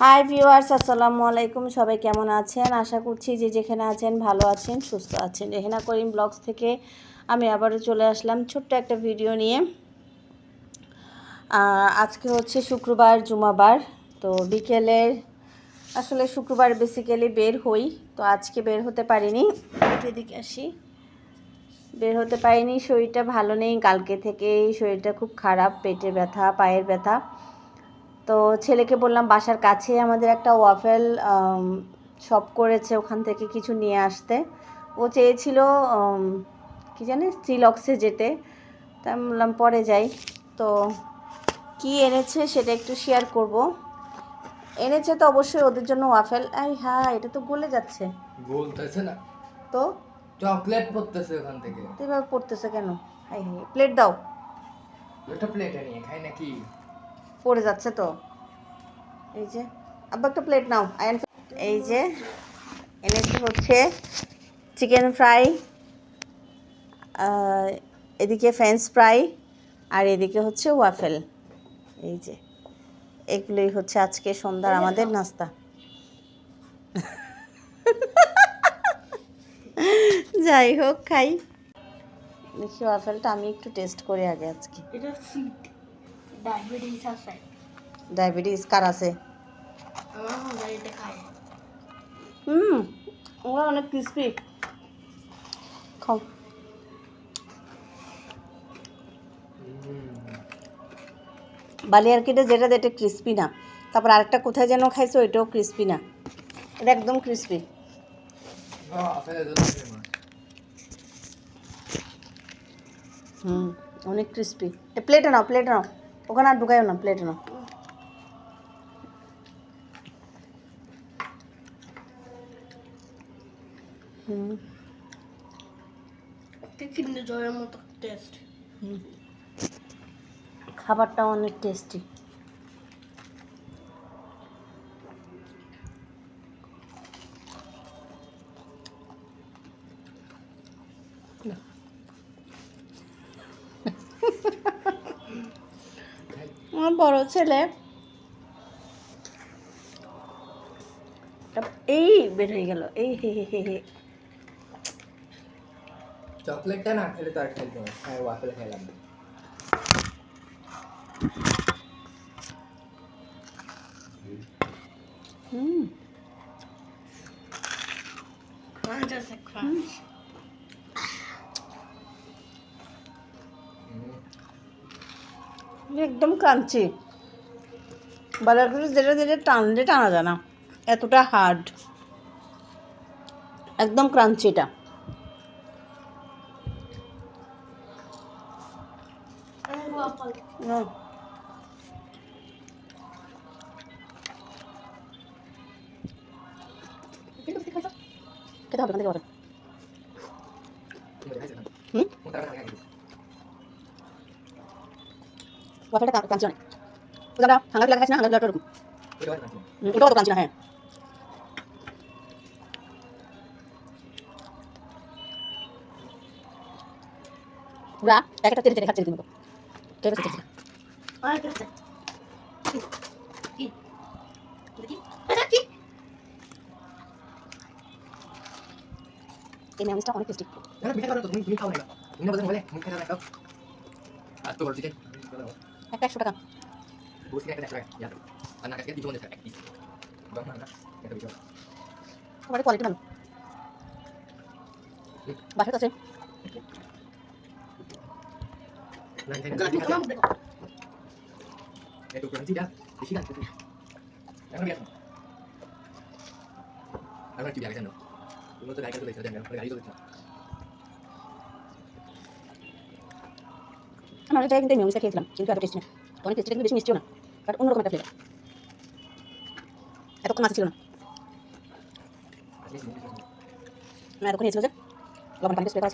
Hi viewers আসসালামু আলাইকুম। সবাই কেমন আছেন? আশা করছি যে যেখানে আছেন ভালো আছেন, সুস্থ আছেন। রেহেনা করিম ব্লগস থেকে আমি আবারও চলে আসলাম ছোট্ট একটা ভিডিও নিয়ে। আজকে হচ্ছে শুক্রবার, জুমাবার। তো বিকেলের আসলে শুক্রবার বেসিক্যালি বের হই। তো আজকে বের হতে পারিনি। এদিকে আসি। বের হতে পারিনি, শরীরটা ভালো নেই। কালকে থেকে শরীরটা খুব খারাপ, পেটে ব্যথা, পায়ের ব্যথা। তো ছেলেকে বললাম বাসার কাছে আমাদের একটা ওয়াফেল শপ করেছে ওখান থেকে কিছু নিয়ে আসতে। ও চেয়েছিল কি জানি স্টিলক্সে যেতে। তা আমি বললাম পরে যাই। তো কি এনেছে সেটা একটু শেয়ার করব। এনেছে তো অবশ্যই ওদের জন্য ওয়াফেল এই হ্যাঁ এটা তো গলে যাচ্ছে। বলতেছে না। তো? চকলেট পড়তেছে ওখান থেকে। তো এভাবে পড়তেছে কেন? হাই হাই প্লেট দাও। একটা প্লেটে নিয়ে খাই নাকি? পড়ে যাচ্ছে তো। এই যে আব্বা একটা প্লেট নাও। আয়ন এই যে এনেছে হচ্ছে চিকেন ফ্রাই এদিকে ফ্রেঞ্চ ফ্রাই আর এদিকে হচ্ছে ওয়াফেল এই যে এগুলোই হচ্ছে আজকে সন্ধ্যার আমাদের নাস্তা। যাই হোক খাই। দেখি ওয়াফেলটা আমি একটু টেস্ট করি আগে আজকে। এটা ডায়াবেটিস আছে। ডায়াবেটিস কার আছে? আমার এটা খায়। হুম ওরা অনেক ক্রিস্পি খাও। বালিয়ারকিটে যেটা যেটা ক্রিস্পি না। তারপর আরেকটা কোথায় যেন খাইছো ওইটাও ক্রিস্পি না। এটা একদম ক্রিস্পি হুম অনেক ক্রিস্পি এ প্লেটে নাও প্লেটে নাও। ওখানে আর ঢুকাইও না প্লেটে না। খাবারটা অনেক টেস্টি আমার বড় ছেলে। এই বের হয়ে গেল। এই হে হে হে হে। চকলেটটা না? খেলে তো আর খাইতে হয় হ্যাঁ ওয়াফেল খাইলাম। হুম। ক্রাঞ্চ আছে ক্রাঞ্চ একদম ক্রাঞ্চি। বালাগুলো যেটা যেটা টানলে টানা যায় না। এতটা হার্ড একদম ক্রাঞ্চি এটা হুম? ওয়াফেলটা ক্রাঞ্চি অনেক ওটা হাঙ্গার লাগা খাইছ না হাঙ্গার ওরকম হুম, ওটাও তো ক্রাঞ্চি না হ্যাঁ পুরা একটা তেলে তেলে খাচ্ছে রীতিমতো তেলে তেলে তেলে অনেক আছে কি কি দেখি এটা কি এই ম্যানেজটা অনেক টেস্টি না মিঠা করো তো তুমি তুমি খাও না তুমি না বলে বলে মুখ খেতে খাও আর তো বলছি যে একটা একশো টাকা। কোয়ালিটি ভালো। কি জায়গা জানো তুমি তো গাড়ি চলে গাড়ি চলে আমার এটা কিন্তু মিউনিসে খেয়েছিলাম কিন্তু এত টেস্টি না অনেক টেস্টি কিন্তু বেশি মিষ্টিও না বাট অন্যরকম একটা ফ্লেভার এতক্ষণ মাছ ছিল না। না এতক্ষণ ছিল যে লবণ পানিতে স্প্রে